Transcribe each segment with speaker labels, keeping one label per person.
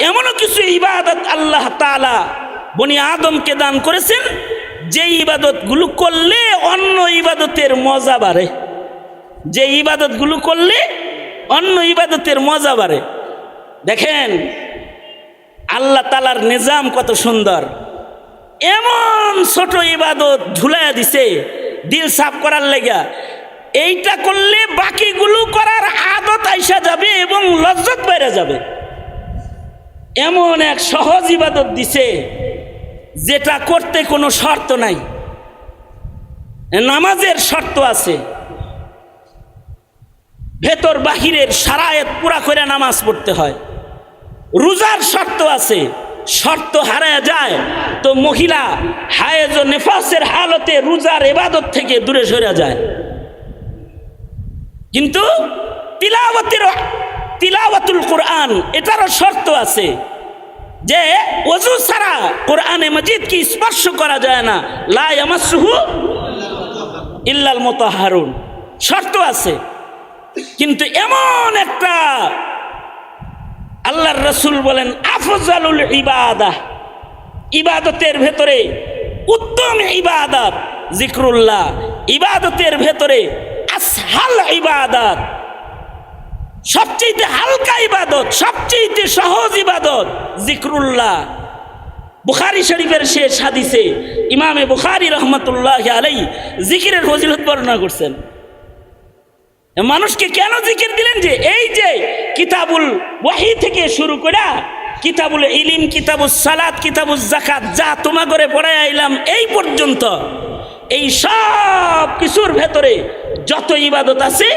Speaker 1: এমনও কিছু ইবাদত আল্লাহ তালা বনি আদমকে দান করেছেন, যে ইবাদতগুলো করলে অন্য ইবাদতের মজা বাড়ে। যে ইবাদতগুলো করলে অন্য ইবাদতের মজা বাড়ে। দেখেন, আল্লাহ তালার নিজাম কত সুন্দর। এমন ছোট ইবাদত ঝুলাইয়া দিছে, দিল সাফ করার লেগা। এইটা করলে বাকিগুলো করার আদত আইসা যাবে এবং লজ্জত বেড়ে যাবে। এমন এক সহজ ইবাদত দিছে, যেটা করতে কোনো শর্ত নাই। নামাজের শর্ত আছে। ভেতর বাহিরের সারায়েত পুরা করে নামাজ পড়তে হয়। রোজার শর্ত আছে, শর্ত হারায় যায়। তো মহিলা হায়েজ ও নেফাসের হালতে রোজার এবাদত থেকে দূরে সরে যায়। কিন্তু তিলাওয়াতের, তিলাওয়াতুল কোরআন, এটারও শর্ত আছে। যে অজু ছাড়া কোরআনে মজিদকে স্পর্শ করা যায় না। লায়ামাসুহু ইল্লাল মোতাহারুন। শর্ত আছে। কিন্তু এমন একটা আল্লাহর রসুল বলেন, আফজালুল ইবাদা। ইবাদতের ভেতরে উত্তম ইবাদত জিক্রুল্লাহ। ইবাদতের ভেতরে আসহাল ইবাদত। সবচেয়ে হালকা ইবাদত সবচেয়ে সহজ ইবাদত জিক্রুল্লাহ। বুখারি শরীফের শেষ হাদিসে ইমামে বুখারি রহমতুল্লাহ আলাই জিকিরের ফজিলত বর্ণনা করছেন। মানুষকে কেন জিকির দিলেন যে, এই যে কিতাবুল ওয়াহি থেকে শুরু করে কিতাবুল ইলিম কিতাবুল সালাদ কিতাবুল জাকাত যা তোমা করে পড়ায় আইলাম, এই পর্যন্ত এই সব কিছুর ভেতরে যত ইবাদত আছে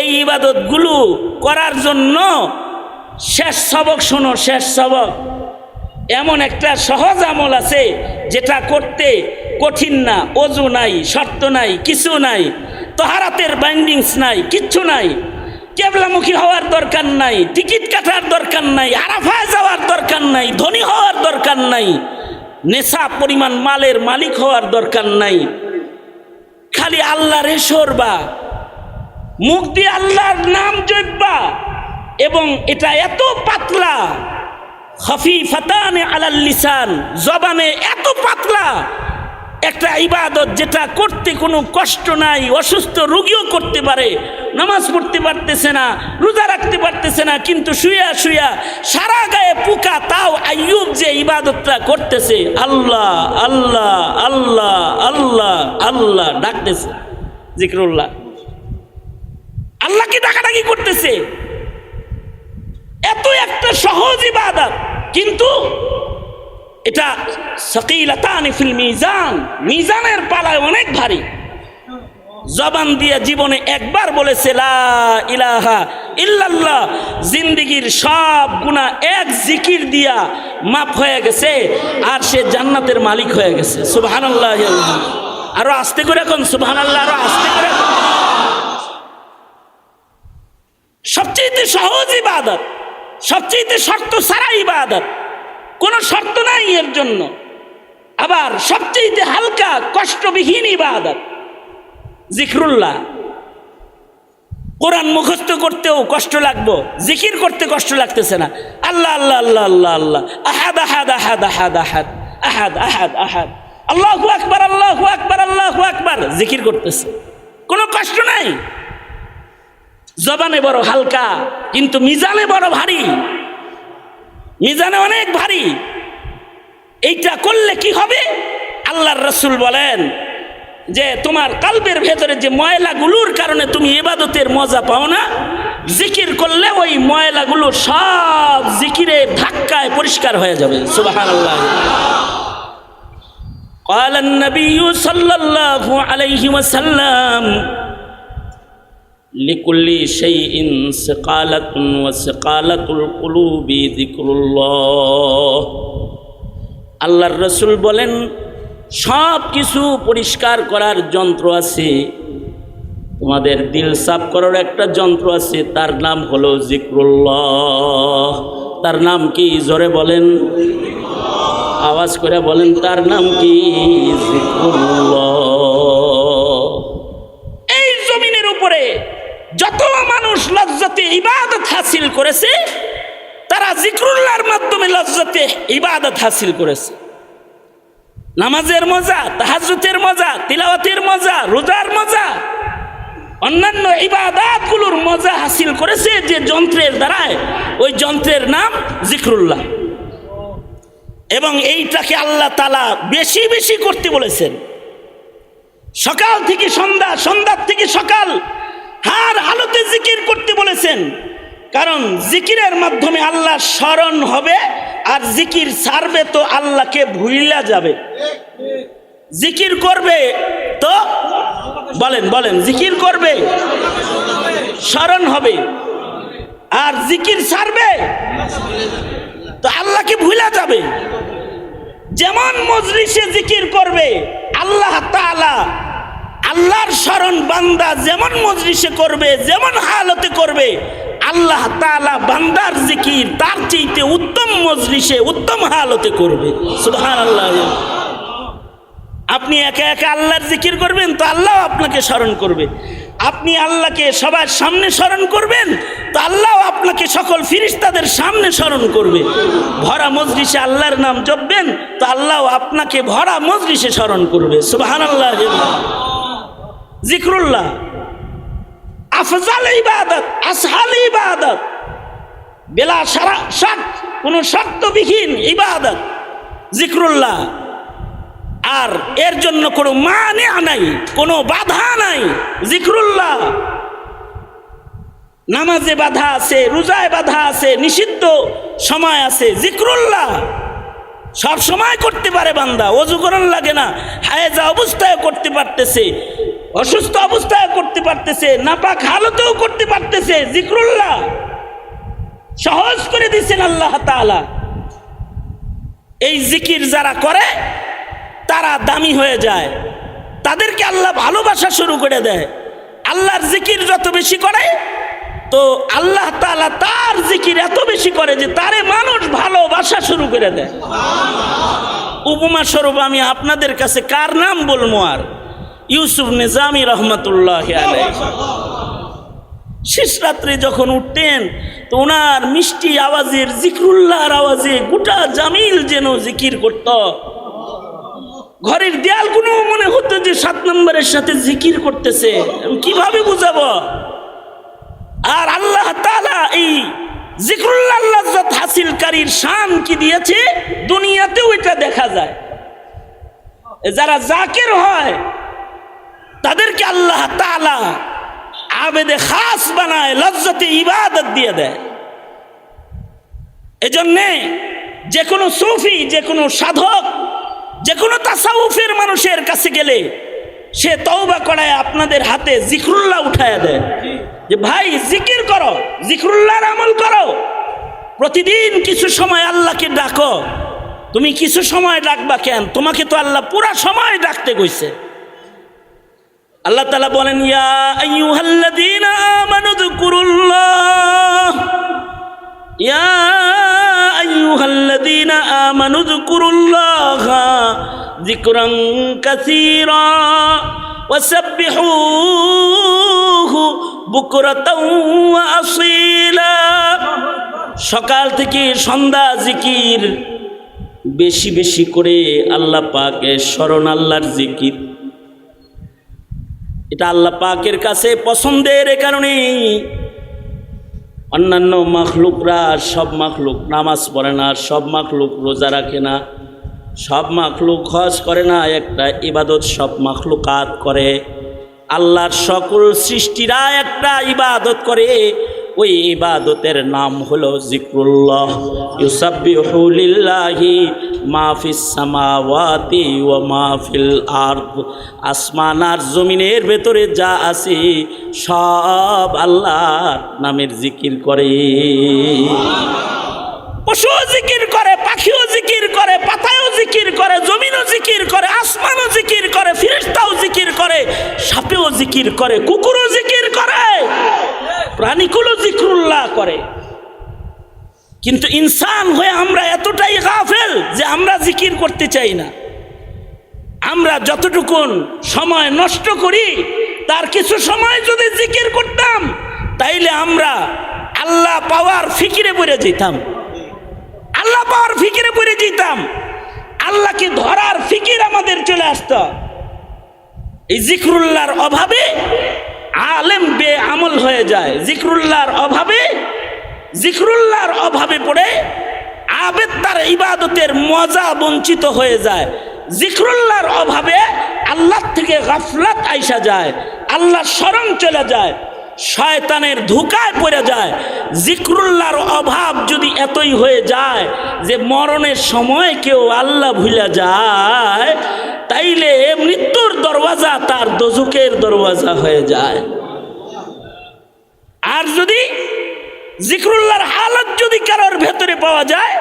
Speaker 1: এই ইবাদতগুলো করার জন্য শেষ সবক, শোনো, শেষ সবক। এমন একটা সহজ আমল আছে যেটা করতে কঠিন না, অজু নাই, শর্ত নাই, কিছু নাই, তহারাতের বাইন্ডিংস নাই, কিচ্ছু নাই। কেবলামুখী হওয়ার দরকার নাই, টিকিট কাটার দরকার নাই, আরাফায় যাওয়ার দরকার নাই, ধনী হওয়ার দরকার নাই, নেশা পরিমাণ মালের মালিক হওয়ার দরকার নাই। খালি আল্লাহর সরবা মুখ দিয়ে আল্লাহর নাম জপবা এবং এটা এত পাতলা। হফি ফাতানে আলাল লিসান, জবানে এত পাতলা। একটা ইবাদত যেটা করতে কোনো কষ্ট নাই, অসুস্থ রুগীও করতে পারে, নামাজ পড়তে পারতেছে না, রোজা রাখতে পারতেছে না, কিন্তু শুয়া শুয়া সারা গায়ে পোকা, তাও আইয়ুব যে ইবাদতটা করতেছে, আল্লাহ আল্লাহ আল্লাহ আল্লাহ আল্লাহ, ডাকতেছে, জিক্রুল্লাহ। আল্লাহকে ডাকাডাকি করতেছে? এত একটা সহজ ইবাদত, কিন্তু এটা সকিলাতানি ফিল মিজান, মিজানের পালায় অনেক ভারী। জবান দিয়ে জীবনে একবার বলেছে, লা ইলাহা ইল্লাল্লাহ জিন্দিগির সব গুণা এক জিকির দিয়া মাপ হয়ে গেছে, আর সে জান্নাতের মালিক হয়ে গেছে। সুবহানাল্লাহ। আরও আস্তে করে এখন সুবহানাল্লাহ, আরও আস্তে করে কোন। সবচেয়ে সহজ ইবাদত সবচেয়ে শর্ত সারা ইবাদত। কোনো শর্ত নাই এর জন্য। আবার সবচেয়ে হালকা, কষ্টবিহীন ইবাদত। জিক্রুল্লাহ। কোরআন মুখস্থ করতেও কষ্ট লাগবো, জিকির করতে কষ্ট লাগতেছে না। আল্লাহ আল্লাহ আল্লাহ আল্লাহ আল্লাহ। আহাদ আহাদ আহাদ আহাদ আহাদ আহাদ আহাদ আহাদ। আল্লাহ আকবার আল্লাহ আকবার আল্লাহ আকবার। জিকির করতেছে। কোনো কষ্ট নাই। জবানে বড় হালকা কিন্তু মিজানে বড় ভারী মিজানে অনেক ভারী এইটা করলে কি হবে আল্লাহর রসুল বলেন যে তোমার কালবের ভেতরে যে ময়লাগুলোর কারণে তুমি ইবাদতের মজা পাও না জিকির করলে ওই ময়লাগুলো সব জিকিরের ধাক্কায় পরিষ্কার হয়ে যাবে সুবাহান আল্লাহ قال النبي صلى الله عليه وسلم لكل شيء سقالة وسقالة القلوب ذكر الله আল্লাহর রসুল বলেন সব কিছু পরিষ্কার করার যন্ত্র আছে তোমাদের দিল সাফ করার একটা যন্ত্র আছে তার নাম হলো জিক্রুল্লাহ তার নাম কি জোরে বলেন আওয়াজ করে বলেন তার নাম কি জিক্রুল্লাহ লজ্জাতে ইবাদত হাসিল করেছে, তারা জিক্রুল্লাহর মাধ্যমে জান্নাতে ইবাদত হাসিল করেছে। নামাজের মজা তাহাজুতের মজা, তিলাওয়াতের মজা, রোজার মজা, অন্যান্য ইবাদাতগুলোর মজা হাসিল করেছে যে যন্ত্রের দ্বারায়, ওই যন্ত্রের নাম জিক্রুল্লাহ। এবং এইটাকে আল্লাহ তালা বেশি বেশি করতে বলেছেন। সকাল থেকে সন্ধ্যা, সন্ধ্যার থেকে সকাল হার জিকির করতে বলেছেন। কারণ জিকিরের মাধ্যমে আল্লাহ স্মরণ হবে, আর জিকির ছাড়বে তো আল্লাহকে ভুইলা যাবে। জিকির করবে তো, বলেন বলেন, জিকির করবে, স্মরণ হবে, আর জিকির ছাড়বে তো আল্লাহকে ভুলা যাবে। যেমন মজলিসে জিকির করবে, আল্লাহ তাআলা আল্লাহর স্মরণ বান্দা যেমন মজলিসে করবে, যেমন হালতে করবে, আল্লাহ তালা বান্দার জিকির তার চাইতে উত্তম মজলিসে, উত্তম হালতে করবে। সুবহানাল্লাহ। আপনি একা একা আল্লাহর জিকির করবেন, তো আল্লাহ আপনাকে স্মরণ করবে। আপনি আল্লাহকে সবার সামনে স্মরণ করবেন, তো আল্লাহ আপনাকে সকল ফিরিস্তাদের সামনে স্মরণ করবে। ভরা মজলিসে আল্লাহর নাম জপবেন, তো আল্লাহ আপনাকে ভরা মজলিসে স্মরণ করবে। সুবাহান আল্লাহ জিক্রুল্লাহ। আফজাল ইবাদত, আসহাল ইবাদত। বেলা সারা শর্ত কোনো শর্তবিহীন ইবাদত, জিক্রুল্লাহ। আর এর জন্য কোনো মানে নাই, কোনো বাধা নাই, জিক্রুল্লাহ। নামাজে বাধা আছে, রোজায় বাধা আছে, নিষিদ্ধ সময় আছে, জিক্রুল্লাহ। সব সময় করতে পারে বান্দা, অজু করার লাগে না, হায়েজা অবস্থায় করতে পারতেছে। অসুস্থ অবস্থায় করতে পারতেছে নাপাক হালতেও করতে পারতেছে জিক্রুল্লাহ। সহজ করে দিচ্ছেন আল্লাহ এই জিকির যারা করে তারা দামি হয়ে যায়। তাদেরকে আল্লাহ ভালোবাসা শুরু করে দেয়। আল্লাহর জিকির যত বেশি করে তো আল্লাহ তাআলা তার জিকির এত বেশি করে যে তারে মানুষ ভালোবাসা শুরু করে দেয়। উপমা স্বরূপ আমি আপনাদের কাছে কার নাম বলব আর? ইউসুফ নিজামি রহমতুল্লাহ শেষ রাত্রে যখন উঠতেন, তো ওনার মিষ্টি আওয়াজের, জিক্রুল্লাহর আওয়াজে গোটা জামিল যেন জিকির করত। ঘরের দেয়ালগুলো মনে হতো যে সাত নম্বরের সাথে জিকির করতেছে। কীভাবে বুঝাবো? আর আল্লাহ তাআলা এই জিক্রুল্লাহ হাসিলকারীর শান কি দিয়েছে? দুনিয়াতেও এটা দেখা যায়। যারা জাকের হয় তাদেরকে আল্লাহ আবেদে খাস বানায়, লজ্জতে ইবাদত দিয়ে দেয়। এজন্যে যে কোনো সুফি যে কোনো সাধক যে কোনো তাসাউফের মানুষের কাছে গেলে সে তওবা করায় আপনাদের হাতে জিক্রুল্লাহ উঠায় দেয়। যে ভাই, জিকির করো, জিক্রুল্লাহর আমল করো। প্রতিদিন কিছু সময় আল্লাহকে ডাকো। তুমি কিছু সময় ডাকবা কেন? তোমাকে তো আল্লাহ পুরা সময় ডাকতে কইছে। ওয়াসাব্বিহুহু বুকরাতাও ওয়া আসীলা। সকাল থেকে সন্ধ্যা জিকির, বেশি বেশি করে আল্লাহ পাকে স্মরণ আল্লাহর জিকির এটা আল্লাহ পাকের কাছে পছন্দের এ কারণেই। অন্যান্য মাখলুকরা সব মাখলুক নামাজ পড়ে না, আর সব মাখলুক রোজা রাখে না। সব মাখলুক হজ করে না, একটা ইবাদত সব মাখলুকাত করে। আল্লাহর সকল সৃষ্টিরা একটা ইবাদত করে। ওই ইবাদতের নাম হলো জিক্রুল্লাহ। ইউসাব্বিহু মাফিস সামাওয়াতি ওয়া মাফিল আরদ। আসমান আর জমিনের ভেতরে যা আছে, সব আল্লাহর নামের জিকির করে। পশুও জিকির করে, পাখিও জিকির করে, পাতায়ও জিকির করে, জমিনও জিকির করে, আসমানও জিকির করে, ফিরিস্তাও জিকির করে, সাপেও জিকির করে, কুকুরও জিকির করে প্রাণীগুলো জিক্রুল্লাহ করে। কিন্তু ইনসান হয়ে আমরা এতটাই গাফেল যে আমরা জিকির করতে চাই না। আমরা যতটুকুন সময় নষ্ট করি, তার কিছু সময় যদি জিকির করতাম, তাইলে আমরা আল্লাহ পাওয়ার ফিকিরে পড়ে যেতাম। আল্লাহ পাওয়ার ফিকিরে পড়ে যেতাম। আল্লাহকে ধরার ফিকির আমাদের চলে আসত। এই জিকরুল্লাহর অভাবে আলেম বে আমল হয়ে যায়। জিকরুল্লাহর অভাবে জিক্রুল্লাহর অভাবে পড়ে আবেদ তার ইবাদতের মজা বঞ্চিত হয়ে যায়। জিক্রুল্লাহর অভাবে আল্লাহ থেকে গাফলাত আইসা যায় আল্লাহ স্মরণ চলে যায়, শয়তানের ধোকায় পড়ে যায়। জিক্রুল্লাহর অভাব যদি এতই হয়ে যায় যে মরণের সময় কেউ আল্লাহ ভুলে যায়, তাইলে মৃত্যুর দরওয়াজা তার দজুকের দরওয়াজা হয়ে যায়। আর যদি জিক্রুল্লাহর হালত যদি কারোর ভেতরে পাওয়া যায়,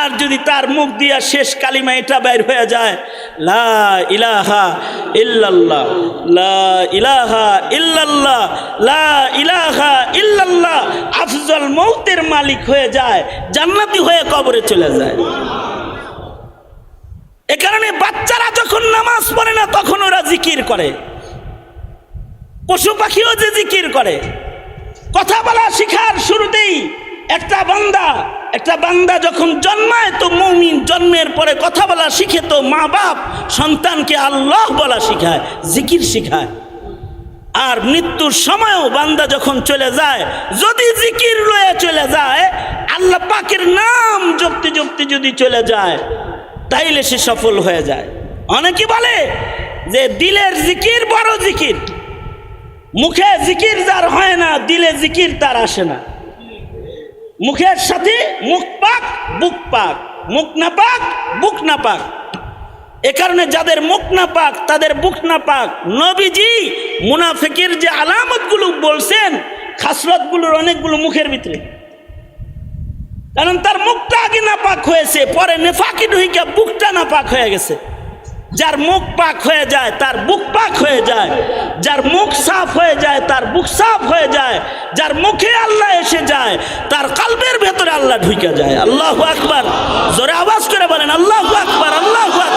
Speaker 1: আর যদি তার মুখ দিয়া শেষ কালিমা এটা বের হয়ে যায়, লা ইলাহা ইল্লাল্লাহ, লা ইলাহা ইল্লাল্লাহ, লা ইলাহা ইল্লাল্লাহ, আফজল মৌতের মালিক হয়ে যায়, জান্নাতি হয়ে কবরে চলে যায়। এ কারণে বাচ্চারা যখন নামাজ পড়ে না তখন ওরা জিকির করে। পশু পাখিও যে জিকির করে। কথা বলা শিখার শুরুতেই একটা বান্দা একটা বান্দা যখন জন্মায় তো মৌমিন জন্মের পরে কথা বলা শিখে তো মা বাপ সন্তানকে আল্লাহ বলা শিখায়, জিকির শিখায়। আর মৃত্যুর সময়ও বান্দা যখন চলে যায়, যদি জিকির লয়ে চলে যায়, আল্লাহ পাকের নাম জপতে জপতে যদি চলে যায়, তাইলে সে সফল হয়ে যায়। অনেকে বলে যে দিলের জিকির বড় জিকির। মুখে জিকির যার হয় না, দিলে জিকির তার আসে না। মুখের সাথে মুখ পাক, বুক পাক। মুখ না পাক, বুক না পাক। এ কারণে যাদের মুখ না পাক, তাদের বুক না পাক। নবীজি মুনাফেকের যে আলামতগুলো বলছেন, খাসরতগুলোর অনেকগুলো মুখের ভিতরে। কারণ তার মুখটা আগে না পাক হয়েছে, পরে নেফাকি ঢুইকা বুকটা না পাক হয়ে গেছে। যার মুখ পাক হয়ে যায়, তার বুক পাক হয়ে যায়। যার মুখ সাফ হয়ে যায়, তার বুক সাফ হয়ে যায়। যার মুখে আল্লাহ এসে যায়, তার কালবের ভেতরে আল্লাহ ঢুকে যায়। আল্লাহ আকবর। জোরে আওয়াজ করে বলেন, আল্লাহ আকবর আল্লাহ আকবর।